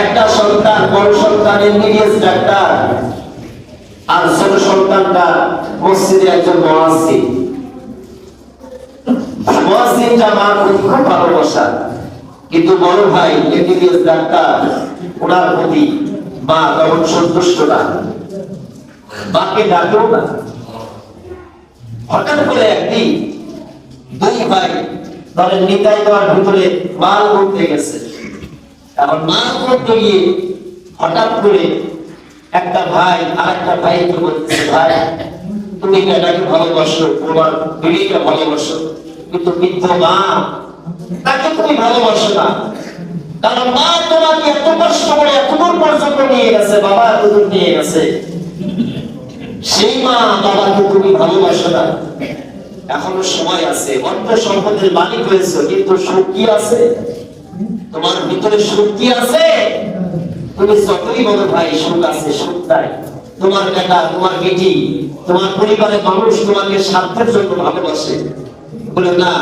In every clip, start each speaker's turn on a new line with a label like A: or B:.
A: একটা সন্তান, বড় সন্তান এমবিবিএস ডাক্তার, আর ছোট সন্তানটা মসজিদে একজন মহাসিন খুব ভালোবাসা, কিন্তু বড় ভাই এমবিবিএস ডাক্তার, ওনার প্রতি তখন সন্তুষ্ট না। মাকে ডাকেও না। হঠাৎ করে একদিন দুই ভাই ধরেন নিতাই দেওয়ার ভিতরে মাল করতে গেছে। মাল করতে গিয়ে হঠাৎ করে একটা ভাই আর একটা ভাইকে বলছে, ভাই, তুমি এটাকে ভালোবাসো? তোমার বিড়িকে ভালোবাসো? কিন্তু বৃদ্ধ মা, তাকে তুমি ভালোবাসো না। কারণ মা তোমাকে এত কষ্ট করে, এত পর্যন্ত নিয়ে গেছে, বাবা এত নিয়ে গেছে। সেই মা বাবাকে তুমি ভালোবাসো না। এখনও সময় আছে, অর্থ সম্পদের মালিক হয়েছে, কিন্তু সুখ কি আছে? তোমার ভিতরে কি আছে? তুমি যতই বলো ভাই সুখ আছে সুখ নাই তোমার বেটা তোমার বেটি, তোমার পরিবারের মানুষ তোমাকে স্বার্থের জন্য ভালোবাসে। বলে, না,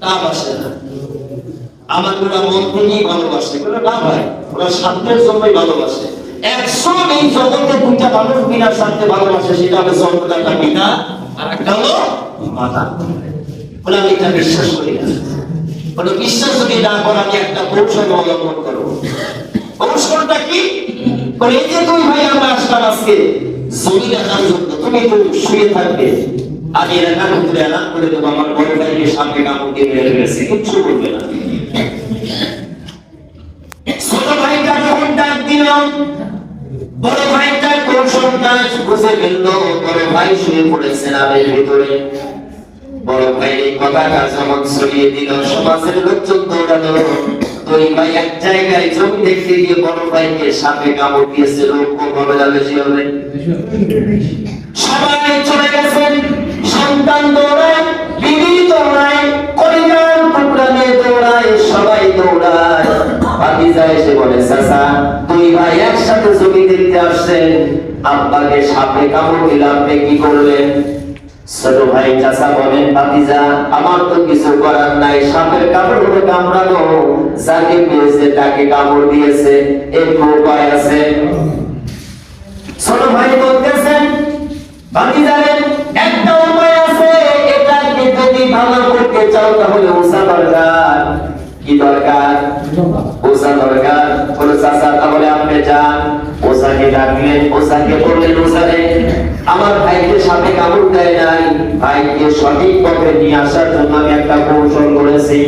A: তা বাসে না। আমার ওরা মন থেকেই ভালোবাসে। বলে, না ভাই, ওরা স্বার্থের জন্যই ভালোবাসে। একশো এই জগতে দুইটা মানুষ বিনা স্বার্থে ভালোবাসে, সেটা হলো জন্মদাতা আর একটা হলো মাতা। বলে, আমি এটা বিশ্বাস করি না। বলে বিশ্বাস যদি না করো, আমি একটা কৌশল অবলম্বন করব। কৌশলটা কি? বলে এই যে তুই ভাই আমরা আসলাম আজকে, জমি দেখার জন্য, তুমি তো শুয়ে থাকবে। আমি করে দেবো, আমার বড় ভাইকে সামনে দিয়ে কিচ্ছু বলবে না। ছোট ভাইটা যখন ডাক দিলাম বড় ভাইটা কৌশলটা বুঝে ফেলল, বড় ভাই শুয়ে পড়েছে নামের ভিতরে। বড় ভাই এই কথাটা যখন ছড়িয়ে দিল, সমাজের লোকজন দৌড়ালো। ভাই এক জায়গায় জমি দেখতে গিয়ে বড় ভাইকে সাপে কামড় দিয়েছে লোক সে হবে সবাই চলে গেছেন, সন্তান দৌড়ায় বিবি দৌড়ায় টুকরা নিয়ে দৌড়ায়, সবাই দৌড়ায়। বলে ভাই একসাথে জমি দেখতে আসছেন। আব্বাকে সাপে কামড় দিলে আপনি কি করলেন? ছোট ভাই চাচা বলেন ভাতিজা আমার তো কিছু করার নাই সাপের কামড় হলে কামড়ানো যাকে পেয়েছে তাকে কামড় দিয়েছে একটু উপায় আছে। ছোট ভাই বলতেছেন ভাতিজারের একটা উপায় আছে এটাকে যদি ভালো করতে চাও তাহলে ওসা দরকার। কি দরকার? ওসা দরকার। বলে চাচা তাহলে আপনি যান। ওসারে আমার ভাইকে সাথে কামড় দেয় নাই। ভাইকে সঠিক পথে নিয়ে আসার জন্য আমি একটা কৌশল করেছি।